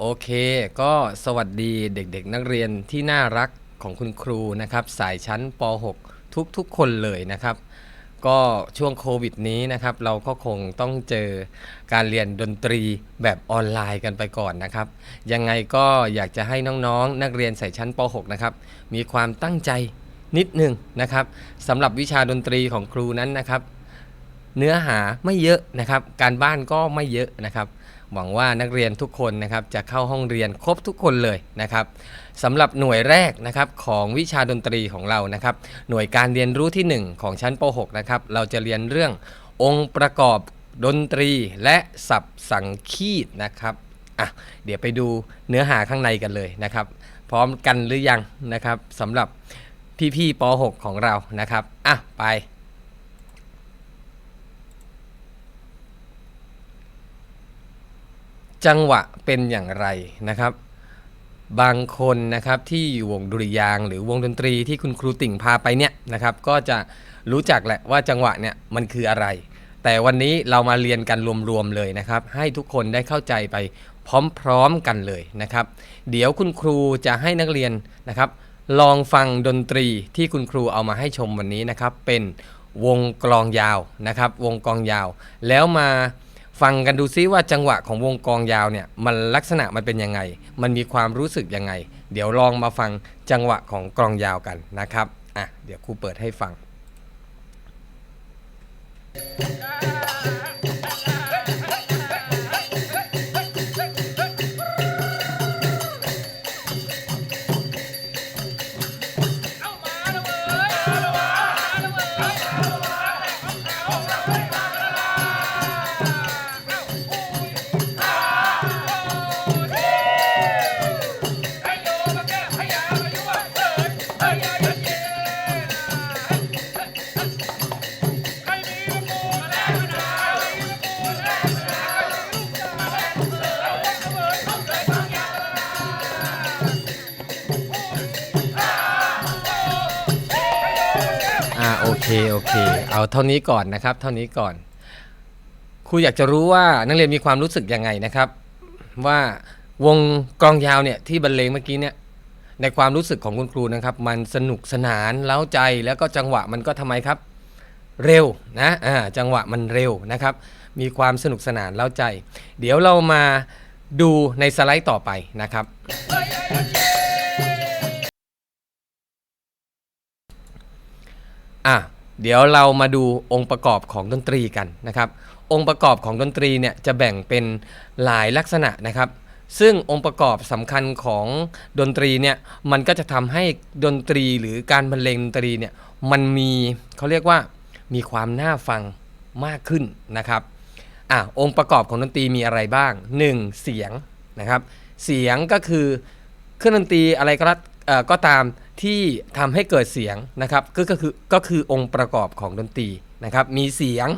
โอเค ก็สวัสดีเด็กๆ นักเรียนที่น่ารักของคุณครูนะครับ สายชั้นป .6 ทุกๆ คนเลยนะครับ ก็ช่วงโควิดนี้นะครับ เราก็คงต้องเจอการเรียนดนตรีแบบออนไลน์กันไปก่อนนะครับ ยังไงก็อยากจะให้น้องๆ นักเรียนสายชั้นป .6 นะครับ มีความตั้งใจนิดหนึ่งนะครับสำหรับวิชาดนตรีของครูนั้นนะครับ เนื้อหาไม่เยอะนะครับ การบ้านก็ไม่เยอะนะครับ หวังว่านักเรียนทุกคนนะครับจะเข้าห้องเรียนครบทุกคนเลยนะครับสำหรับหน่วยแรกนะครับของวิชาดนตรีของเรานะครับหน่วยการเรียนรู้ที่ 1 ของชั้นป .6 นะครับเราจะเรียนเรื่ององค์ประกอบดนตรีและสับสังคีตนะครับอะเดี๋ยวไปดูเนื้อหาข้างในกันเลยนะครับ พร้อมกันหรือยังนะครับสำหรับพี่ๆป .6 ของเรานะครับอะไป จังหวะเป็นอย่างไรนะครับ บางคนนะครับที่อยู่วงดุริยางหรือวงดนตรีที่คุณครูติ่งพาไปเนี่ยนะครับก็จะรู้จักแหละว่าจังหวะเนี่ยมันคืออะไร แต่วันนี้เรามาเรียนกันรวมๆเลยนะครับ ให้ทุกคนได้เข้าใจไปพร้อมๆกันเลยนะครับ เดี๋ยวคุณครูจะให้นักเรียนนะครับ ลองฟังดนตรีที่คุณครูเอามาให้ชมวันนี้นะครับ เป็นวงกลองยาวนะครับ วงกลองยาว แล้วมา ฟังกันดูซิว่าจังหวะของวงกองยาวเนี่ยมันลักษณะมันเป็นยังไง มันมีความรู้สึกยังไง เดี๋ยวลองมาฟังจังหวะของกลองยาวกันนะครับอะเดี๋ยวครูเปิดให้ฟังอ่ เอาเท่านี้ก่อนนะครับ เท่านี้ก่อนครูอยากจะรู้ว่านักเรียนมีความรู้สึกยังไงนะครับ ว่าวงกลองยาวเนี่ยที่บรรเลงเมื่อกี้เนี่ยในความรู้สึกของคุณครูนะครับ มันสนุกสนานเล้าใจแล้วก็จังหวะมันก็ทำไมครับ เร็วนะอ่าจังหวะมันเร็วนะครับ มีความสนุกสนานเล้าใจ เดี๋ยวเรามาดูในสไลด์ต่อไปนะครับอะ เดี๋ยวเรามาดูองค์ประกอบของดนตรีกันนะครับ องค์ประกอบของดนตรีเนี่ยจะแบ่งเป็นหลายลักษณะนะครับ ซึ่งองค์ประกอบสำคัญของดนตรีเนี่ยมันก็จะทำให้ดนตรีหรือการบรรเลงดนตรีเนี่ยมันมีเขาเรียกว่ามีความน่าฟังมากขึ้นนะครับอะองค์ประกอบของดนตรีมีอะไรบ้าง 1. เสียงนะครับ เสียงก็คือเครื่องดนตรีอะไรก็แล้ว ก็ตามที่ทำให้เกิดเสียงนะครับก็คือก็คือองค์ประกอบของดนตรีนะครับมีเสียง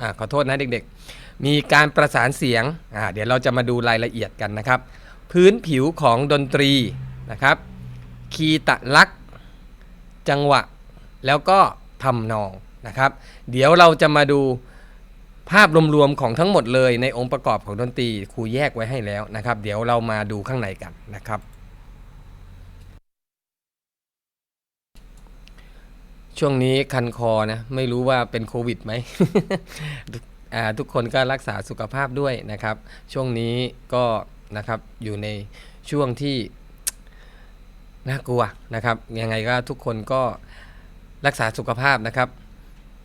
อขอโทษนะเด็กๆ มีการประสานเสียงเดี๋ยวเราจะมาดูรายละเอียดกันนะครับ พื้นผิวของดนตรีนะครับ คีย์ตะลักษ์จังหวะ แล้วก็ทำนองนะครับ เดี๋ยวเราจะมาดูภาพรวมๆของทั้งหมดเลยในองค์ประกอบของดนตรีครูแยกไว้ให้แล้วนะครับ เดี๋ยวเรามาดูข้างในกันนะครับ ช่วงนี้คันคอนะ ไม่รู้ว่าเป็นโควิดไหม ทุกคนก็รักษาสุขภาพด้วยนะครับ ช่วงนี้ก็นะครับอยู่ในช่วงที่น่ากลัวนะครับ ยังไงก็ทุกคนก็รักษาสุขภาพนะครับ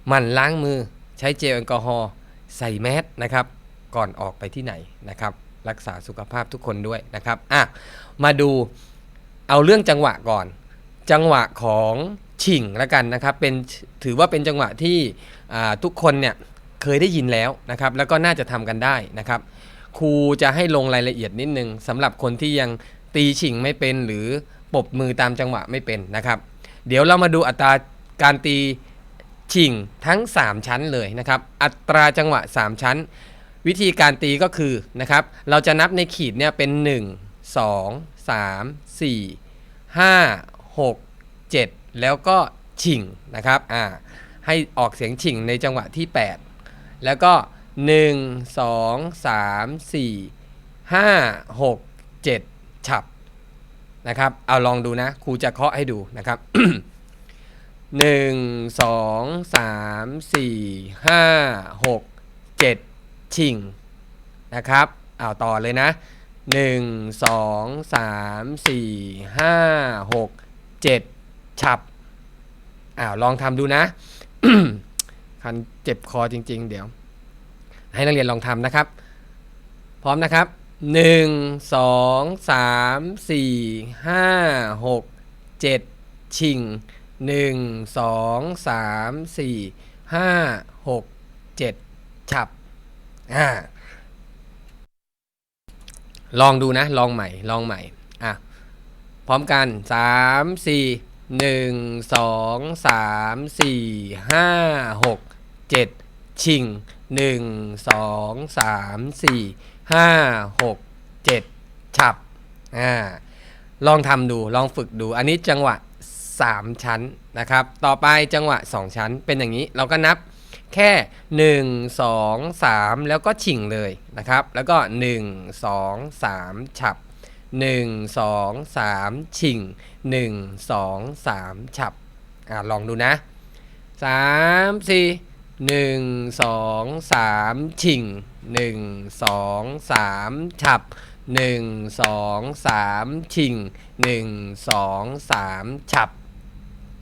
หมั่นล้างมือใช้เจลแอลกอฮอล์ใส่แมสนะครับ ก่อนออกไปที่ไหนนะครับ รักษาสุขภาพทุกคนด้วยนะครับอะมาดูเอาเรื่องจังหวะก่อน จังหวะของฉิงล้วกันนะครับเป็นถือว่าเป็นจังหวะที่ทุกคนเนี่ยเคยได้ยินแล้วนะครับ แล้วก็น่าจะทำกันได้นะครับ ครูจะให้ลงรายละเอียดนิดนึงสำหรับคนที่ยังตีฉิงไม่เป็นหรือปบมือตามจังหวะไม่เป็นนะครับ เดี๋ยวเรามาดูอัตราการตีฉิงทั้ง 3 ชั้นเลยนะครับ อัตราจังหวะ 3 ชั้น วิธีการตีก็คือนะครับ เราจะนับในขีดเนี่ยเป็น 1 2 3 4 5 6 7 แล้วก็ฉิงนะครับอ่าให้ออกเสียงฉิงในจังหวะที่ 8 แล้วก็ 1 2 3 4ห้าหกเจ็ดฉับนะครับเอาลองดูนะครูจะเคาะให้ดูนะครับหนึ่งสองสามสี่ห้าหกเจ็ดชิงนะครับเอาต่อเลยนะหนึ่งสองสามสี่ห้าหก เจ็ดฉับอ้าวลองทำดูนะคันเจ็บคอจริง ๆ เดี๋ยว ให้นักเรียนลองทำนะครับ พร้อมนะครับ 1 2 3 4 5 6 7 ชิง 1 2 3 4 5 6 7 ฉับอ่าลองดูนะ ลองใหม่ ลองใหม่ อะ พร้อมกัน 3 4 1 2 3 4 5 6 7 ชิง 1 2 3 4 5 6 7 ฉับอ่าลองทำดูลองฝึกดู อันนี้จังหวะ 3 ชั้นนะครับ ต่อไปจังหวะ 2 ชั้นเป็นอย่างนี้เราก็นับแค่ 1 2 3 แล้วก็ฉิงเลยนะครับ แล้วก็ 1 2 3 ฉับ หนึ่งสองสามชิงหนึ่งสองสามฉับอ่าลองดูนะสามสี่หนึ่งสองสามชิงหนึ่งสองสามฉับหนึ่งสองสามชิงหนึ่งสองสามฉับ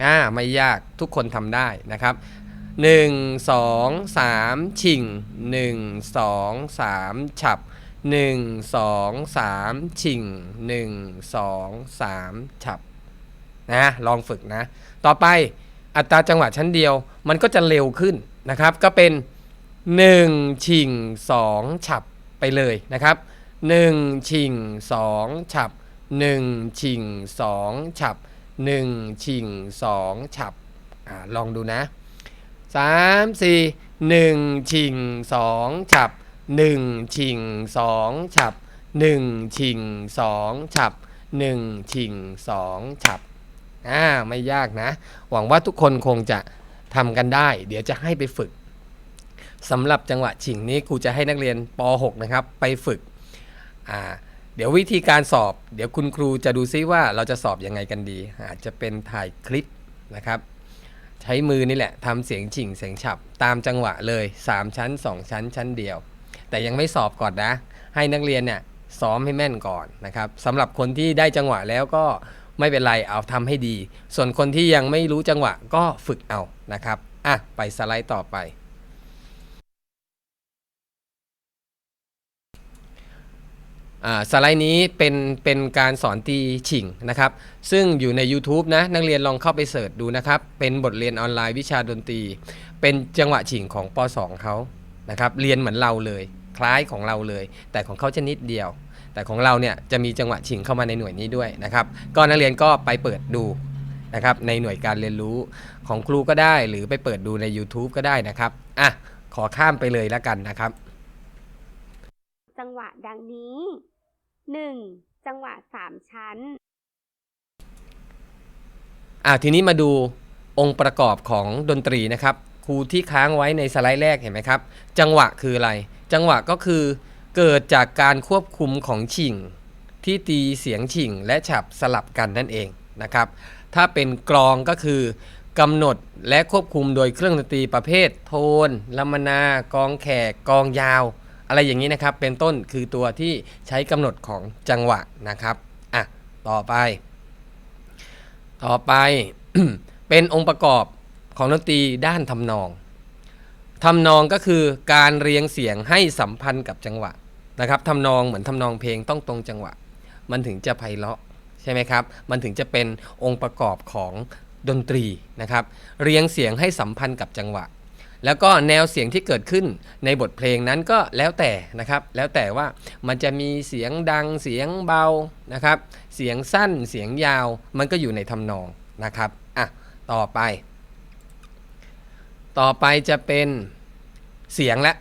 อ่าไม่ยากทุกคนทำได้นะครับหนึ่งสองสามชิงหนึ่งสองสามฉับ 1 2 3ชิง1 2 3ฉับนะลองฝึกนะ ต่อไปอัตราจังหวะชั้นเดียวมันก็จะเร็วขึ้นนะครับ ก็เป็น 1 ชิง2 ฉับไปเลยนะครับ 1 ชิง2 ฉับ 1 ชิง2 ฉับ 1 ชิง2 ฉับอลองดูนะ 3 4 1 ชิง2 ฉับ 1ชิง2ฉับ1ชิง2ฉับ1ชิง2ฉับอ่าไม่ยากนะ หวังว่าทุกคนคงจะทำกันได้ เดี๋ยวจะให้ไปฝึกสำหรับจังหวะฉิงนี้ครูจะให้นักเรียนป .6 นะครับ ไปฝึกอ่าเดี๋ยววิธีการสอบ เดี๋ยวคุณครูจะดูซิว่าเราจะสอบยังไงกันดี อาจจะเป็นถ่ายคลิปนะครับ ใช้มือนี่แหละทำเสียงฉิงเสียงฉับ ตามจังหวะเลย 3 ชั้น 2 ชั้นชั้นเดียว แต่ยังไม่สอบก่อนนะ ให้นักเรียนเนี่ยซ้อมให้แม่นก่อนนะครับสำหรับคนที่ได้จังหวะแล้วก็ไม่เป็นไรเอาทำให้ดี ส่วนคนที่ยังไม่รู้จังหวะก็ฝึกเอานะครับอะไปสไลด์ต่อไปอ่าสไลด์นี้เป็นเป็นการสอนตีฉิงนะครับ ซึ่งอยู่ใน YouTube นะนักเรียนลองเข้าไปเสิร์ชดูนะครับ เป็นบทเรียนออนไลน์วิชาดนตรี เป็นจังหวะฉิงของป .2 เขา นะครับเรียนเหมือนเราเลยคล้ายของเราเลย แต่ของเขาจะนิดเดียว แต่ของเราเนี่ยจะมีจังหวะฉิงเข้ามาในหน่วยนี้ด้วยนะครับก็นักเรียนก็ไปเปิดดูนะครับในหน่วยการเรียนรู้ของครูก็ได้ หรือไปเปิดดูใน YouTube ก็ได้นะครับอะขอข้ามไปเลยแล้วกันนะครับ จังหวะดังนี้ 1. จังหวะ 3 ชั้นอ่าทีนี้มาดูองค์ประกอบของดนตรีนะครับ ครูที่ค้างไว้ในสไลด์แรกเห็นไหมครับ จังหวะคืออะไร จังหวะก็คือเกิดจากการควบคุมของฉิง ที่ตีเสียงฉิงและฉับสลับกันนั่นเองนะครับ ถ้าเป็นกลองก็คือกำหนดและควบคุมโดยเครื่องดนตรีประเภท โทนลัมนากองแขกกองยาว อะไรอย่างนี้นะครับ เป็นต้นคือตัวที่ใช้กำหนดของจังหวะนะครับอะต่อไป ต่อไปเป็นองค์ประกอบ ของดนตรีด้านทำนองทำนองก็คือการเรียงเสียงให้สัมพันธ์กับจังหวะนะครับทำนองเหมือนทำนองเพลงต้องตรงจังหวะ มันถึงจะไพเราะใช่ไหมครับ มันถึงจะเป็นองค์ประกอบของดนตรีนะครับ เรียงเสียงให้สัมพันธ์กับจังหวะ แล้วก็แนวเสียงที่เกิดขึ้นในบทเพลงนั้นก็แล้วแต่นะครับ แล้วแต่ว่ามันจะมีเสียงดังเสียงเบานะครับ เสียงสั้นเสียงยาวมันก็อยู่ในทำนองนะครับอะต่อไป ต่อไปจะเป็นเสียงและ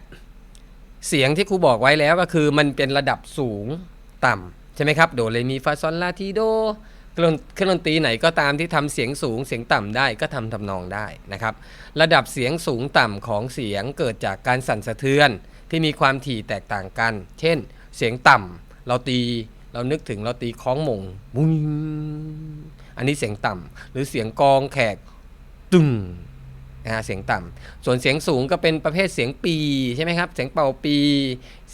เสียงที่ครูบอกไว้แล้วก็คือมันเป็นระดับสูงต่ำใช่ไหมครับ โดเรมีฟาซอลลาทีโดเครื่องเครื่องดนตรีไหนก็ตามที่ทำเสียงสูงเสียงต่ำได้ก็ทำทำนองได้นะครับ ระดับเสียงสูงต่ำของเสียงเกิดจากการสั่นสะเทือนที่มีความถี่แตกต่างกัน เช่น เสียงต่ำเราตีเรานึกถึงเราตีคล้องมงบุ้งอันนี้เสียงต่ำหรือเสียงกองแขกตึง นะฮะเสียงต่ำส่วนเสียงสูงก็เป็นประเภทเสียงปีใช่ไหมครับ เสียงเป่าปี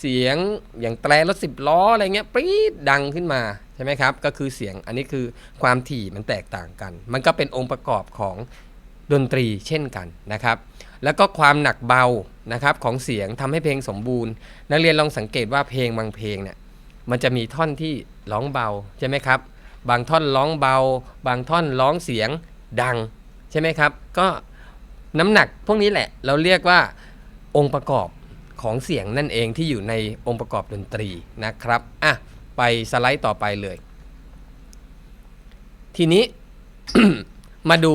เสียงอย่างแตรรถสิบล้ออะไรเงี้ยปี๊ดดังขึ้นมาใช่ไหมครับ ก็คือเสียงอันนี้คือความถี่มันแตกต่างกัน มันก็เป็นองค์ประกอบของดนตรีเช่นกันนะครับ แล้วก็ความหนักเบานะครับของเสียงทำให้เพลงสมบูรณ์ นักเรียนลองสังเกตว่าเพลงบางเพลงเนี่ยมันจะมีท่อนที่ร้องเบาใช่ไหมครับ บางท่อนร้องเบา บางท่อนร้องเสียงดังใช่ไหมครับ ก็ น้ำหนักพวกนี้แหละ เราเรียกว่าองค์ประกอบของเสียงนั่นเองที่อยู่ในองค์ประกอบดนตรีนะครับอะไปสไลด์ต่อไปเลย ทีนี้ มาดู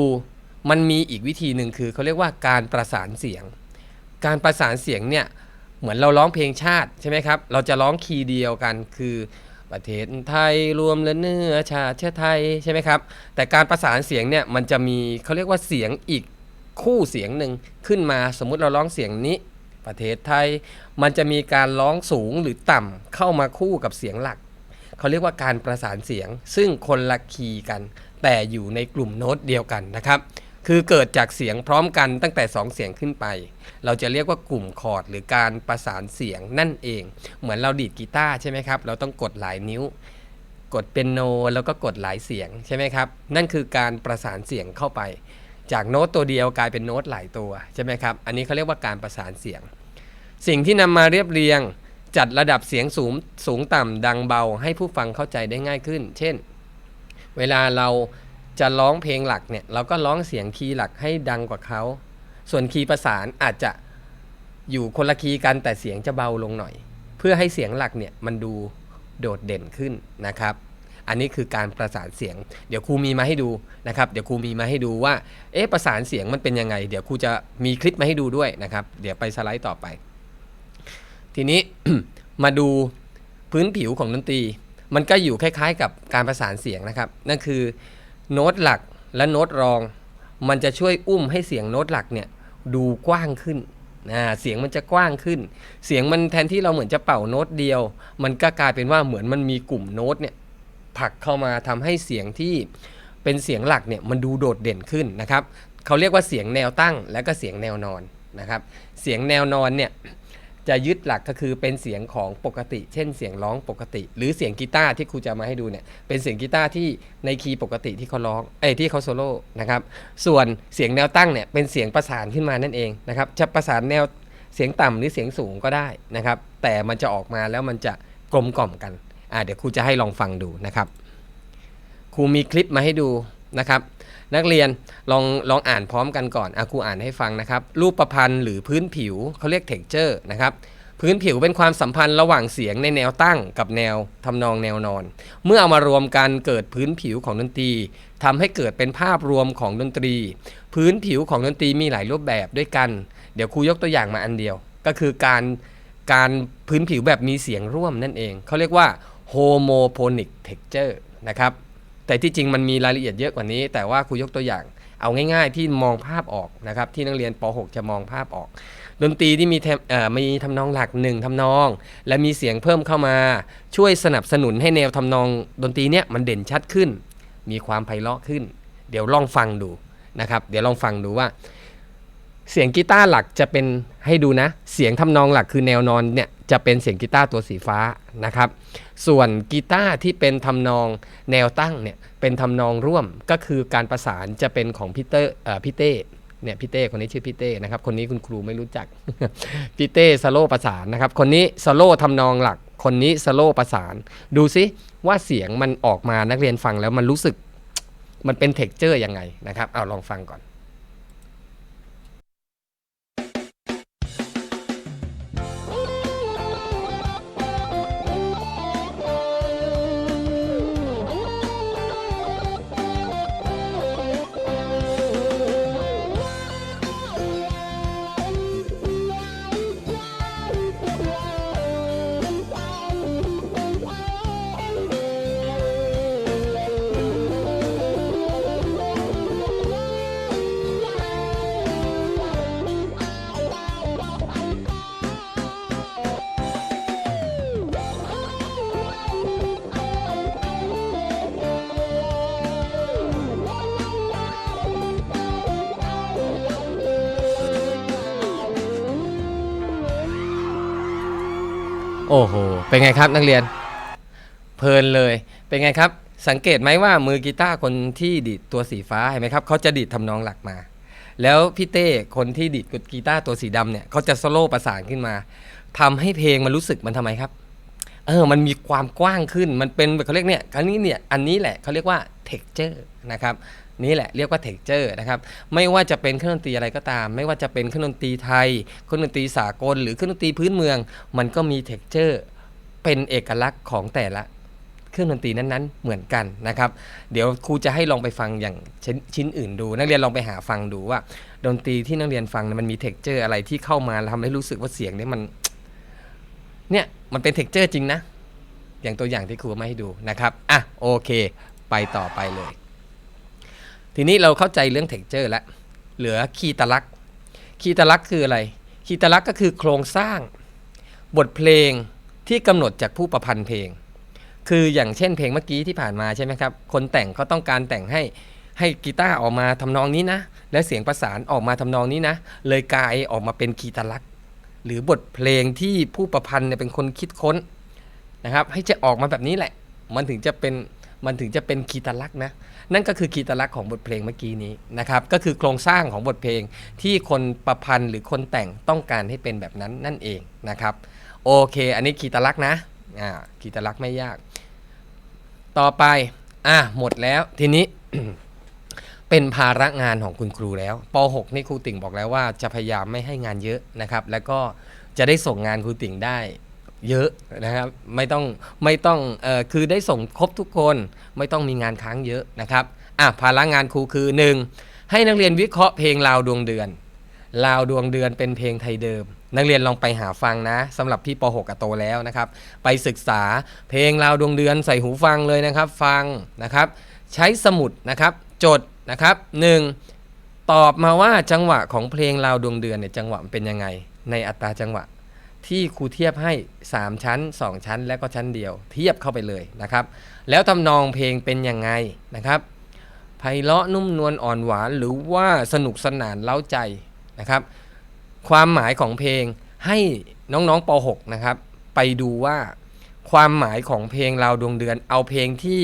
มันมีอีกวิธีหนึ่งคือเขาเรียกว่าการประสานเสียง การประสานเสียงเนี่ยเหมือนเราร้องเพลงชาติใช่ไหมครับ เราจะร้องคีย์เดียวกันคือประเทศไทยรวมและเนื้อชาติเชื้อไทยใช่ไหมครับ แต่การประสานเสียงเนี่ยมันจะมีเขาเรียกว่าเสียงอีก คู่เสียงหนึ่งขึ้นมาสมมุติเราร้องเสียงนี้ ประเทศไทย มันจะมีการร้องสูงหรือต่ำเข้ามาคู่กับเสียงหลัก เขาเรียกว่าการประสานเสียง ซึ่งคนละคีย์กัน แต่อยู่ในกลุ่มโน้ตเดียวกันนะครับ คือเกิดจากเสียงพร้อมกันตั้งแต่ 2 เสียงขึ้นไป เราจะเรียกว่ากลุ่มคอร์ดหรือการประสานเสียงนั่นเอง เหมือนเราดีดกีตาร์ใช่ไหมครับ เราต้องกดหลายนิ้วกดเป็นโนแล้วก็กดหลายเสียงใช่ไหมครับ นั่นคือการประสานเสียงเข้าไป จากโน้ตตัวเดียวกลายเป็นโน้ตหลายตัวใช่ไหมครับ อันนี้เขาเรียกว่าการประสานเสียง สิ่งที่นำมาเรียบเรียงจัดระดับเสียงสูงสูงต่ำดังเบาให้ผู้ฟังเข้าใจได้ง่ายขึ้น เช่น เวลาเราจะร้องเพลงหลักเนี่ยเราก็ร้องเสียงคีย์หลักให้ดังกว่าเขา ส่วนคีย์ประสานอาจจะอยู่คนละคีย์กันแต่เสียงจะเบาลงหน่อย เพื่อให้เสียงหลักเนี่ยมันดูโดดเด่นขึ้นนะครับ อันนี้คือการประสานเสียง เดี๋ยวครูมีมาให้ดูนะครับ เดี๋ยวครูมีมาให้ดูว่า เอ๊ะประสานเสียงมันเป็นยังไง เดี๋ยวครูจะมีคลิปมาให้ดูด้วยนะครับ เดี๋ยวไปสไลด์ต่อไป ทีนี้ มาดูพื้นผิวของดนตรี มันก็อยู่คล้ายๆ กับการประสานเสียงนะครับ นั่นคือโน้ตหลักและโน้ตรอง มันจะช่วยอุ้มให้เสียงโน้ตหลักเนี่ยดูกว้างขึ้นนะเสียงมันจะกว้างขึ้น เสียงมันแทนที่เราเหมือนจะเป่าโน้ตเดียว มันก็กลายเป็นว่าเหมือนมันมีกลุ่มโน้ตเนี่ย ผลักเข้ามาทำให้เสียงที่เป็นเสียงหลักเนี่ยมันดูโดดเด่นขึ้นนะครับเขาเรียกว่าเสียงแนวตั้งและก็เสียงแนวนอนนะครับ เสียงแนวนอนเนี่ยจะยึดหลักก็คือเป็นเสียงของปกติ เช่นเสียงร้องปกติ หรือเสียงกีตาร์ที่ครูจะมาให้ดูเนี่ยเป็นเสียงกีตาร์ที่ในคีย์ปกติที่เขาร้องเอ้ที่เขาโซโล่นะครับส่วนเสียงแนวตั้งเนี่ยเป็นเสียงประสานขึ้นมานั่นเองนะครับจะประสานแนวเสียงต่ำหรือเสียงสูงก็ได้นะครับแต่มันจะออกมาแล้วมันจะกลมกล่อมกัน อ่าเดี๋ยวครูจะให้ลองฟังดูนะครับครูมีคลิปมาให้ดูนะครับ นักเรียนลองลองอ่านพร้อมกันก่อนอะครูอ่านให้ฟังนะครับ รูปประพันธ์หรือพื้นผิวเขาเรียก texture นะครับพื้นผิวเป็นความสัมพันธ์ระหว่างเสียงในแนวตั้งกับแนวทำนองแนวนอน เมื่อเอามารวมกันเกิดพื้นผิวของดนตรีทำให้เกิดเป็นภาพรวมของดนตรี พื้นผิวของดนตรีมีหลายรูปแบบด้วยกัน เดี๋ยวครูยกตัวอย่างมาอันเดียว ก็คือการการพื้นผิวแบบมีเสียงร่วมนั่นเอง เขาเรียกว่า homophonic texture นะครับแต่ที่จริงมันมีรายละเอียดเยอะกว่านี้ แต่ว่าครูยกตัวอย่างเอาง่ายๆ ที่มองภาพออกนะครับที่นักเรียนป .6 จะมองภาพออก ดนตรีที่มีเอ่อมีทำนองหลักหนึ่งทำนอง และมีเสียงเพิ่มเข้ามา ช่วยสนับสนุนให้แนวทำนองดนตรีเนี้ยมันเด่นชัดขึ้น มีความไพเราะขึ้น เดี๋ยวลองฟังดูนะครับ เดี๋ยวลองฟังดูว่า เสียงกีตาร์หลักจะเป็นให้ดูนะ เสียงทำนองหลักคือแนวนอนเนี่ย จะเป็นเสียงกีตาร์ตัวสีฟ้านะครับ ส่วนกีตาร์ที่เป็นทำนองแนวตั้งเนี่ยเป็นทำนองร่วมก็คือการประสานจะเป็นของพี่เตอร์พี่เต้เนี่ยพี่เต้คนนี้ชื่อพี่เต้นะครับ คนนี้คุณครูไม่รู้จักพี่เต้สโลประสานนะครับ คนนี้สโลทำนองหลัก คนนี้สโลประสาน ดูซิว่าเสียงมันออกมานักเรียนฟังแล้วมันรู้สึก มันเป็นเท็กเจอร์ยังไงนะครับเอาลองฟังก่อน โอ้โห เป็นไงครับนักเรียน เพลินเลย เป็นไงครับ สังเกตไหมว่ามือกีตาร์คนที่ดีดตัวสีฟ้าเห็นไหมครับเขาจะดีดทำนองหลักมา แล้วพี่เต้คนที่ดีดกีตาร์ตัวสีดำเนี่ยเขาจะโซโล่ประสานขึ้นมาทำให้เพลงมันรู้สึกมันทำไมครับ เออ มันมีความกว้างขึ้น มันเป็นเขาเรียกเนี่ยครั้นี้เนี่ย อันนี้แหละเขาเรียกว่า texture นะครับนี่แหละเรียกว่า texture นะครับไม่ว่าจะเป็นเครื่องดนตรีอะไรก็ตาม ไม่ว่าจะเป็นเครื่องดนตรีไทยเครื่องดนตรีสากล หรือเครื่องดนตรีพื้นเมือง มันก็มี texture เป็นเอกลักษณ์ของแต่ละเครื่องดนตรีนั้นๆ เหมือนกันนะครับ เดี๋ยวครูจะให้ลองไปฟังอย่างชิ้นชิ้นอื่นดู นักเรียนลองไปหาฟังดูว่า ดนตรีที่นักเรียนฟังมันมี texture อะไรที่เข้ามาแล้วทำให้รู้สึกว่าเสียงเนี่ยมันเนี่ยมันเป็น texture จริงนะอย่างตัวอย่างที่ครูมาให้ดูนะครับอะโอเค ไปต่อไปเลย ทีนี้เราเข้าใจเรื่อง texture แล้วเหลือคีตลักษณ์คีตลักษณ์คืออะไร คีตลักษณ์ก็คือโครงสร้าง บทเพลงที่กำหนดจากผู้ประพันธ์เพลง คืออย่างเช่นเพลงเมื่อกี้ที่ผ่านมาใช่ไหมครับ คนแต่งเขาต้องการแต่งให้ให้กีตาร์ออกมาทำนองนี้นะ และเสียงประสานออกมาทำนองนี้นะ เลยกลายออกมาเป็นคีตลักษณ์ หรือบทเพลงที่ผู้ประพันธ์เนี่ยเป็นคนคิดค้นนะครับ ให้จะออกมาแบบนี้แหละ มันถึงจะเป็น มันถึงจะเป็นคีตลักษณ์นะ นั่นก็คือคีตลักษณ์ของบทเพลงเมื่อกี้นี้นะครับ ก็คือโครงสร้างของบทเพลงที่คนประพันธ์หรือคนแต่งต้องการให้เป็นแบบนั้นนั่นเองนะครับ โอเค อันนี้คีตลักษณ์นะ อ่า คีตลักษณ์ไม่ยาก ต่อไป อะหมดแล้ว ทีนี้ เป็นภาระงานของคุณครูแล้ว ป .6 นี่ครูติ่งบอกแล้วว่าจะพยายามไม่ให้งานเยอะนะครับ แล้วก็จะได้ส่งงานครูติ่งได้ เยอะนะครับไม่ต้องไม่ต้องเออคือได้ส่งครบทุกคนไม่ต้องมีงานค้างเยอะนะครับอะภาระงานครูคือ 1. ให้นักเรียนวิเคราะห์เพลงลาวดวงเดือนลาวดวงเดือนเป็นเพลงไทยเดิม นักเรียนลองไปหาฟังนะสำหรับพี่ป .6 กโตแล้วนะครับ ไปศึกษาเพลงลาวดวงเดือนใส่หูฟังเลยนะครับ ฟังนะครับ ใช้สมุดนะครับ จดนะครับ 1. ตอบมาว่าจังหวะของเพลงลาวดวงเดือนเนี่ยจังหวะมันเป็นยังไง ในอัตราจังหวะ ที่ครูเทียบให้ 3 ชั้น 2 ชั้น และก็ชั้นเดียว เทียบเข้าไปเลยนะครับ แล้วทำนองเพลงเป็นยังไงนะครับไพเราะนุ่มนวลอ่อนหวานหรือว่าสนุกสนานเล้าใจนะครับ ความหมายของเพลงให้น้องๆป .6 นะครับ ไปดูว่าความหมายของเพลงราวดวงเดือน เอาเพลงที่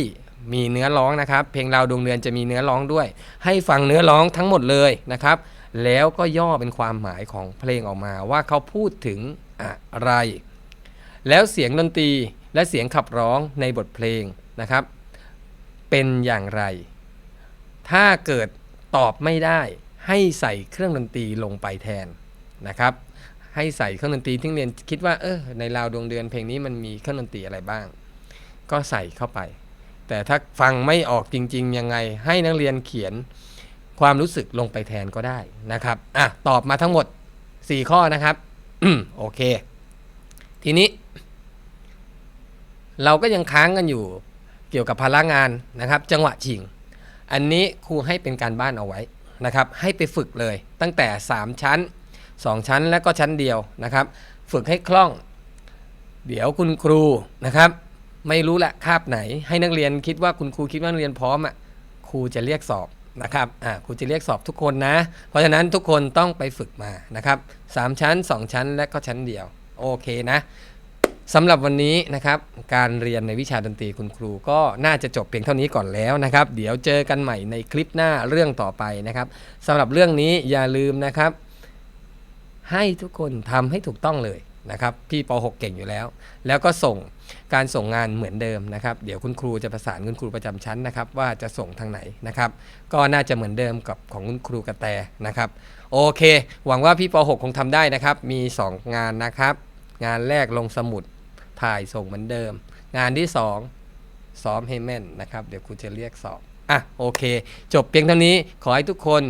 มีเนื้อร้องนะครับ เพลงราวดวงเดือนจะมีเนื้อร้องด้วย ให้ฟังเนื้อร้องทั้งหมดเลยนะครับ แล้วก็ย่อเป็นความหมายของเพลงออกมาว่าเขาพูดถึง อะไร แล้วเสียงดนตรีและเสียงขับร้องในบทเพลงนะครับ เป็นอย่างไร ถ้าเกิดตอบไม่ได้ให้ใส่เครื่องดนตรีลงไปแทนนะครับ ให้ใส่เครื่องดนตรีที่เรียนคิดว่าเออในราวดวงเดือนเพลงนี้มันมีเครื่องดนตรีอะไรบ้าง ก็ใส่เข้าไป แต่ถ้าฟังไม่ออกจริง ๆ ยังไง ให้นักเรียนเขียนความรู้สึกลงไปแทนก็ได้นะครับอะตอบมาทั้งหมด 4 ข้อนะครับ โอเค ทีนี้ เราก็ยังค้างกันอยู่เกี่ยวกับพลังงานนะครับ จังหวะชิง อันนี้ครูให้เป็นการบ้านเอาไว้นะครับ ให้ไปฝึกเลย ตั้งแต่ 3 ชั้น 2 ชั้นและก็ชั้นเดียวนะครับ ฝึกให้คล่อง เดี๋ยวคุณครูนะครับ ไม่รู้ละคาบไหน ให้นักเรียนคิดว่าคุณครูคิดว่านักเรียนพร้อมอะครูจะเรียกสอบ นะครับครูจะเรียกสอบทุกคนนะ เพราะฉะนั้นทุกคนต้องไปฝึกมานะครับสามชั้น 2 ชั้นและก็ชั้นเดียว โอเคนะสำหรับวันนี้นะครับ การเรียนในวิชาดนตรีคุณครูก็น่าจะจบเพียงเท่านี้ก่อนแล้วนะครับ เดี๋ยวเจอกันใหม่ในคลิปหน้าเรื่องต่อไปนะครับสำหรับเรื่องนี้อย่าลืมนะครับ ให้ทุกคนทำให้ถูกต้องเลย นะครับพี่ป .6 เก่งอยู่แล้ว แล้วก็ส่งการส่งงานเหมือนเดิมนะครับ เดี๋ยวคุณครูจะประสานคุณครูประจำชั้นนะครับ ว่าจะส่งทางไหนนะครับ ก็น่าจะเหมือนเดิมกับของคุณครูกระแตนะครับ โอเค หวังว่าพี่ป .6 คงทำได้นะครับ มี 2 งานนะครับ งานแรกลงสมุดถ่ายส่งเหมือนเดิม งานที่ 2 ซ้อมให้แม่นนะครับ เดี๋ยวครูจะเรียกสอบอะโอเค จบเพียงเท่านี้ขอให้ทุกคน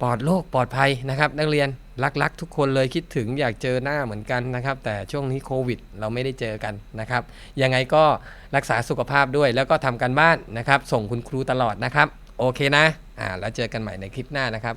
ปลอดโรคปลอดภัยนะครับ นักเรียน รักๆทุกคนเลยคิดถึงอยากเจอหน้าเหมือนกันนะครับ แต่ช่วงนี้โควิด เราไม่ได้เจอกันนะครับยังไงก็รักษาสุขภาพด้วย แล้วก็ทำการบ้านนะครับ ส่งคุณครูตลอดนะครับ โอเคนะอ่าแล้วเจอกันใหม่ในคลิปหน้านะครับ